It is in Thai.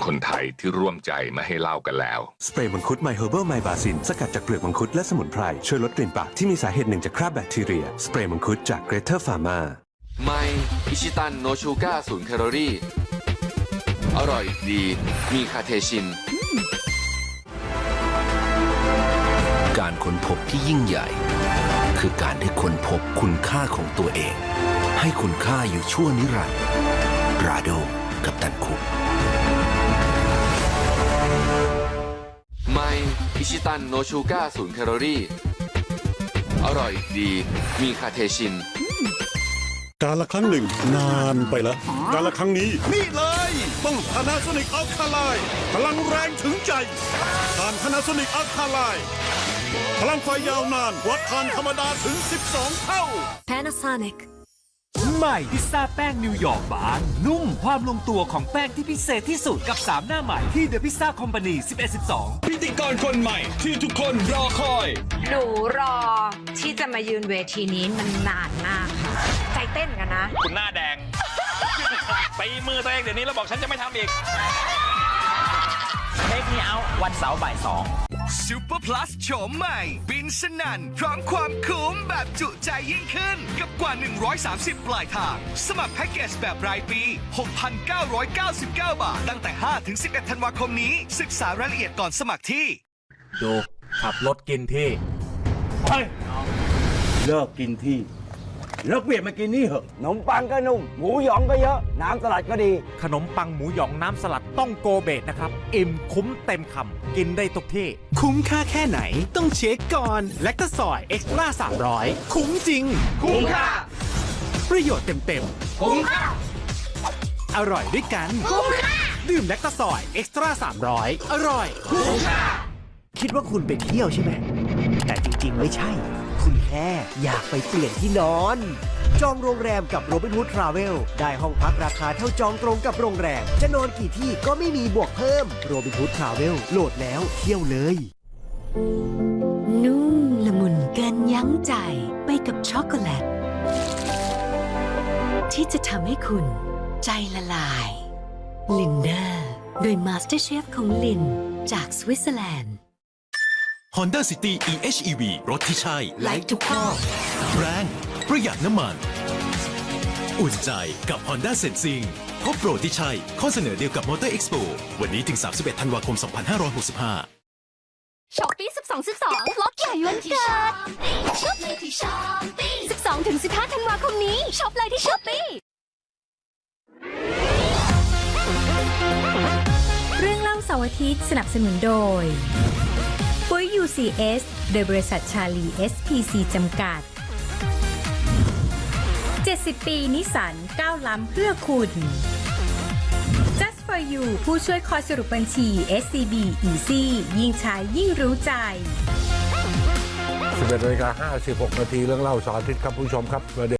คุณคนไทยที่ร่วมใจมาให้เล่ากันแล้ว สเปรย์มังคุดไมเฮอร์เบิลไมบาซินสกัดจากเปลือกมังคุดและสมุนไพร ช่วยลดกลิ่นปากที่มีสาเหตุหนึ่งจากคราบแบคทีเรีย สเปรย์มังคุดจากเกรเทอร์ฟาร์มาไม่อิชิตันโนชูก้าศูนย์แคลอรี่ อร่อยดี มีคาเทชิน การค้นพบที่ยิ่งใหญ่ คือการได้ค้นพบคุณค่าของตัวเอง ให้คุณค่าอยู่ชั่วนิรันดร์ราโดกับตันคุก อิชิตันโนชูก้าศูนย์แคลอรี่ อร่อยดี มีคาเทชิน การละครั้งหนึ่งนานไปแล้ว การละครั้งนี้ นี่เลยต้องพานาโซนิกอัลคาไลพลังแรงถึงใจทานพานาโซนิกอัลคาไลพลังไฟยาวนานกว่าทานธรรมดาถึง 12 เท่า Panasonic ใหม่พิซซ่าแป้งนิวยอร์กบางนุ่มความลงตัวของแป้งที่พิเศษที่สุดกับ 3 หน้าใหม่ที่ The Pizza Company 1112 พิธีกรคนใหม่ที่ทุกคนรอคอย หนูรอที่จะมายืนเวทีนี้มันนานมากค่ะ ใจเต้นกันนะ คุณหน้าแดง ไปมือตัวเองเดี๋ยวนี้แล้วบอกฉันจะไม่ทำอีกเทคนี้เอาวันเสาร์บ่ายสอง ซูเปอร์พลัสโฉมใหม่ บินสนั่น พร้อมความคุ้มแบบจุใจยิ่งขึ้น กับกว่า 130 ปลายทาง สมัครแพ็กเกจแบบรายปี 6,999 บาท ตั้งแต่ 5-11 ธันวาคมนี้ ศึกษารายละเอียดก่อนสมัครที่ ดู ขับรถกินที่ เลิกกินที่ เลิกเปลี่ยนมากินนี่เหอะขนมปังก็นุ่ม หมูหยองก็เยอะ น้ำสลัดก็ดี ขนมปังหมูหยองน้ำสลัดต้องโกเบตนะครับ อิ่มคุ้มเต็มคำกินได้ทุกที่ คุ้มค่าแค่ไหนต้องเช็คก่อน แลคตาซอยเอ็กซ์ตร้า300 คุ้มจริง คุ้มค่า ประโยชน์เต็มๆ คุ้มค่า อร่อยด้วยกัน คุ้มค่า ดื่มแลคตาซอยเอ็กซ์ตร้า300 อร่อย คุ้มค่า คิดว่าคุณไปเที่ยวใช่ไหมแต่จริงๆไม่ใช่ คุณแค่อยากไปเปลี่ยนที่นอน จองโรงแรมกับโรบินฮูดทราเวลได้ห้องพักราคาเท่าจองตรงกับโรงแรม จะนอนกี่ที่ก็ไม่มีบวกเพิ่มโรบินฮูดทราเวลโหลดแล้วเที่ยวเลย นุ่มละมุนเกินยั้งใจไปกับช็อกโกแลต ที่จะทำให้คุณใจละลาย ลินเดอร์ โดยมาสเตอร์เชฟของลิน จากสวิตเซอร์แลนด์ Honda City eHEV รถที่ใช่ไลฟ์ทุกข้อแรงประหยัดน้ำมัน อุ่นใจกับ Honda Sensing พบโปรที่ใช่ข้อเสนอเดียวกับ Motor Expo วันนี้ถึง 31 ธันวาคม 2565ช้อปปี้12 12ลดใหญ่วันเกิดช็อปเลยที่ช้อปปี้12ถึง15ธันวาคมนี้ช็อปเลยที่ช้อปปี้เรื่องเล่าเสาร์อาทิตย์สนับสนุนโดย LCS โดยบริษัทชาลี SPC จำกัด 70 ปีนิสันก้าวล้ำเพื่อคุณ Just for you ผู้ช่วยคอยสรุปบัญชี SCB Easy ยิ่งใช้ยิ่งรู้ใจ11นาฬิกา56 นาทีเรื่องเล่าสอนทิศครับผู้ชมครับประเด็น